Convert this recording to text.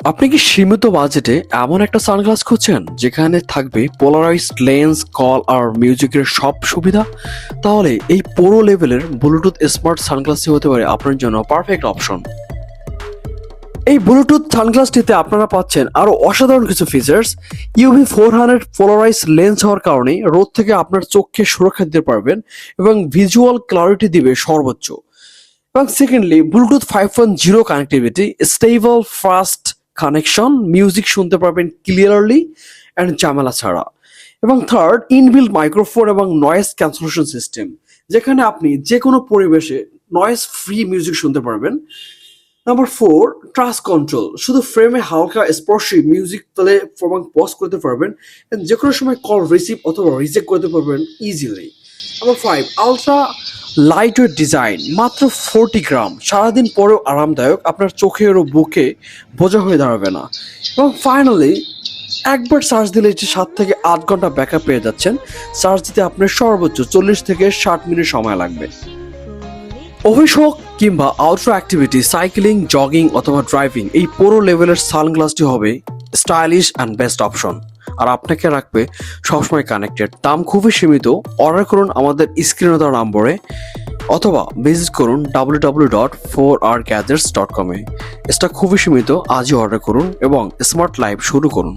আপনি কি সীমিত বাজেটে এমন একটা সানগ্লাস খুঁজছেন যেখানে থাকবে পোলারাইজড লেন্স কল আর মিউজিকের সব সুবিধা? তাহলে এই পুরো লেভেলের ব্লুটুথ স্মার্ট সানগ্লাসটি হতে পারে আপনার জন্য পারফেক্ট অপশন এই ব্লুটুথ সানগ্লাসটিতে আপনারা পাচ্ছেন আরও অসাধারণ কিছু features UV four hundred polarise lens হওয়ার কারণে রোদ থেকে আপনার চোখকে সুরক্ষা দিতে পারবেন এবং ভিজুয়াল ক্লারিটি দিবে সর্বোচ্চ। এবং secondly Bluetooth five point zero connectivity stable fast connection music শুনতে পারবেন ক্লিয়ারলি অ্যান্ড ঝামেলা ছাড়া। এবং থার্ড ইনবিল্ড মাইক্রোফোন এবং নয়েজ ক্যান্সেলেশন সিস্টেম যেখানে আপনি যে কোনো পরিবেশে নয়েজ ফ্রি মিউজিক শুনতে পারবেন। নাম্বার ফোর ট্রাস্ট কন্ট্রোল শুধু ফ্রেমে হালকা স্পর্শী মিউজিক প্লে এবং পজ করতে পারবেন যে কোনো সময় কল রিসিভ অথবা রিজেক্ট করতে পারবেন easily number five ultra lightweight design মাত্র ফোরটি গ্রাম। সারাদিন পরেও আরামদায়ক, আপনার চোখের ও বুকে বোঝা হয়ে দাঁড়াবে না। এবং ফাইনালি একবার চার্জ দিলে যে সাত থেকে আট ঘণ্টা ব্যাকআপ পেয়ে যাচ্ছেন চার্জ দিতে আপনার সর্বোচ্চ চল্লিশ থেকে ষাট মিনিট সময় লাগবে। হোক কিংবা আউটডোর অ্যাক্টিভিটি সাইক্লিং জগিং অথবা ড্রাইভিং এই পুরো লেভেলের সানগ্লাসটি হবে স্টাইলিশ অ্যান্ড বেস্ট অপশন আর আপনাকে রাখবে সবসময় কানেক্টেড দাম খুবই সীমিত। অর্ডার করুন আমাদের স্ক্রিনে দেওয়া নম্বরে অথবা ভিজিট করুন W W dot four R gathers dot কমে এটা খুবই সীমিত, আজই অর্ডার করুন এবং স্মার্ট লাইফ শুরু করুন।